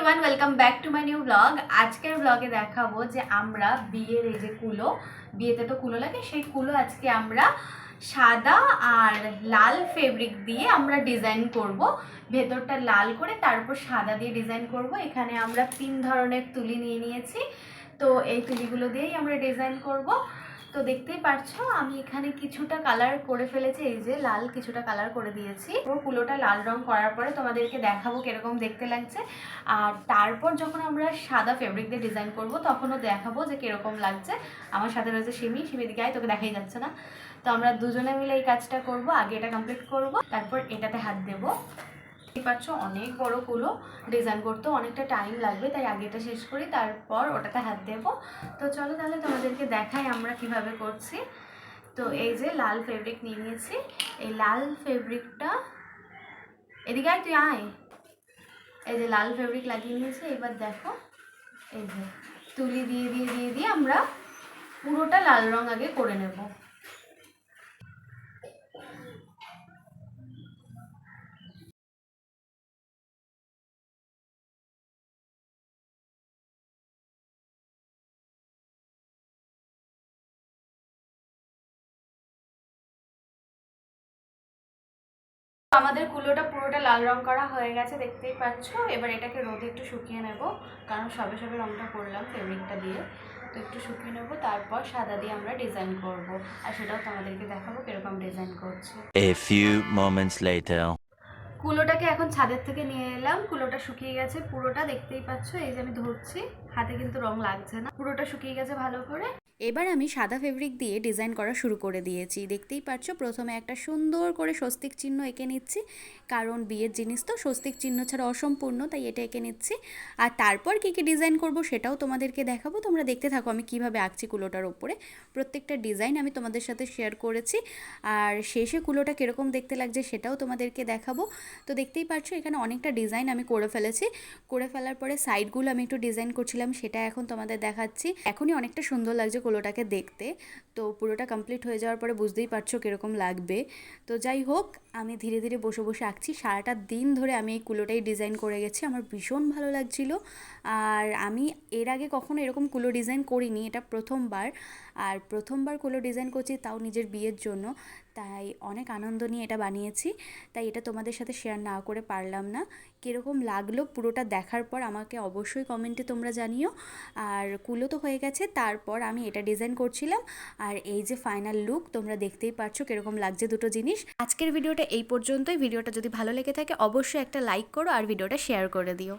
Everyone welcome back to my new blog আজকের ব্লগে দেখাবো যে আমরা বিয়ের এই যে কুলো, বিয়েতে তো কুলো লাগে, সেই কুলো আজকে আমরা সাদা আর লাল ফেব্রিক দিয়ে আমরা ডিজাইন করব। ভেতরটা লাল করে তারপর সাদা দিয়ে ডিজাইন করব। এখানে আমরা তিন ধরনের তুলি নিয়ে নিয়েছি। তো এই তুলিগুলো দিয়েই আমরা ডিজাইন করব। তো দেখতেই পারছ, আমি এখানে কিছুটা কালার করে ফেলেছি, এই যে লাল কিছুটা কালার করে দিয়েছি। পুরো কুলোটা লাল রং করার পরে তোমাদেরকে দেখাবো কীরকম দেখতে লাগছে। আর তারপর যখন আমরা সাদা ফেব্রিক দিয়ে ডিজাইন করব, তখনও দেখাবো যে কীরকম লাগছে। আমার সাথে রয়েছে সিমি সিমি দিকে আয়, তোকে দেখাই যাচ্ছে না। তো আমরা দুজনে মিলে এই কাজটা করব, আগে এটা কমপ্লিট করব, তারপর এটাতে হাত দেবো। পাচ্ছ, অনেক বড় কুলো। ডিজাইন করতে অনেকটা টাইম লাগবে, তাই আগে এটা শেষ করি, তারপর ওটাতে হাত দেব। তো চলো তাহলে তোমাদেরকে দেখাই আমরা কীভাবে করছি। তো এই যে লাল ফেব্রিক নিয়ে নিয়েছি। এই লাল ফেব্রিকটা এদিকে আয়, তুই আয়। এই যে লাল ফেব্রিক লাগিয়ে নিয়েছি, এবার দেখো, এই যে তুলি দিয়ে দিয়ে দিয়ে দিয়ে আমরা পুরোটা লাল রং আগে করে নেব। আমাদের কুলোটা পুরোটা লাল রং করা হয়ে গেছে দেখতেই পাচ্ছ। এবার এটাকে রোদে একটু শুকিয়ে নেব কারণ সবে সবে রংটা করলাম ফেব্রিকটা দিয়ে। তো একটু শুকিয়ে নেব তারপর সাদা দিয়ে আমরা ডিজাইন করব। আর সেটাও তোমাদেরকে দেখাবো কীরকম ডিজাইন করছে। A few moments later. কুলোটাকে এখন ছাদের থেকে নিয়ে এলাম। কুলোটা শুকিয়ে গেছে পুরোটা দেখতেই পাচ্ছ এই যে আমি ধরছি। হাতে কিন্তু রং লাগছে না। পুরোটা শুকিয়ে গেছে ভালো করে। এবার আমি সাদা ফেব্রিক দিয়ে ডিজাইন করা শুরু করে দিয়েছি। দেখতেই পাচ্ছ প্রথমে একটা সুন্দর করে স্বস্তিক চিহ্ন এঁকে নিচ্ছি। কারণ বিয়ের জিনিস তো, স্বস্তিক চিহ্ন ছাড়া অসম্পূর্ণ, তাই এটা এঁকে নিচ্ছি। আর তারপর কী কী ডিজাইন করব সেটাও তোমাদেরকে দেখাবো। তোমরা দেখতে থাকো আমি কীভাবে আঁকছি কুলোটার ওপরে। প্রত্যেকটা ডিজাইন আমি তোমাদের সাথে শেয়ার করেছি। আর শেষে কুলোটা কীরকম দেখতে লাগছে সেটাও তোমাদেরকে দেখাবো। তো দেখতেই পাচ্ছ এখানে অনেকটা ডিজাইন আমি করে ফেলেছি। করে ফেলার পরে সাইডগুলো আমি একটু ডিজাইন করছিলাম, সেটা এখন তোমাদের দেখাচ্ছি। এখনই অনেকটা সুন্দর লাগছে কুলোটাকে দেখতে। তো পুরোটা কমপ্লিট হয়ে যাওয়ার পরে বুঝতেই পারছ কীরকম লাগবে। তো যাই হোক, আমি ধীরে ধীরে বসে বসে আঁকছি। সারাটা দিন ধরে আমি এই কুলোটাই ডিজাইন করে গেছি। আমার ভীষণ ভালো লাগছিল। আর আমি এর আগে কখনো এরকম কুলো ডিজাইন করিনি, এটা প্রথমবার। আর প্রথমবার কুলো ডিজাইন করছি তাও নিজের বিয়ের জন্য। তাই অনেক আনন্দ নিয়ে এটা বানিয়েছি। তাই এটা তোমাদের সাথে শেয়ার না করে পারলাম না। কীরকম লাগল পুরোটা দেখার পর আমাকে অবশ্যই কমেন্টে তোমরা জানিও। আর কুলো তো হয়ে গেছে, তারপর আমি এটা ডিজাইন করছিলাম। আর এই যে ফাইনাল লুক তোমরা দেখতেই পারছ কীরকম লাগছে দুটো জিনিস। আজকের ভিডিওটা এই পর্যন্তই। ভিডিওটা যদি ভালো লেগে থাকে, অবশ্যই একটা লাইক করো আর ভিডিওটা শেয়ার করে দিও।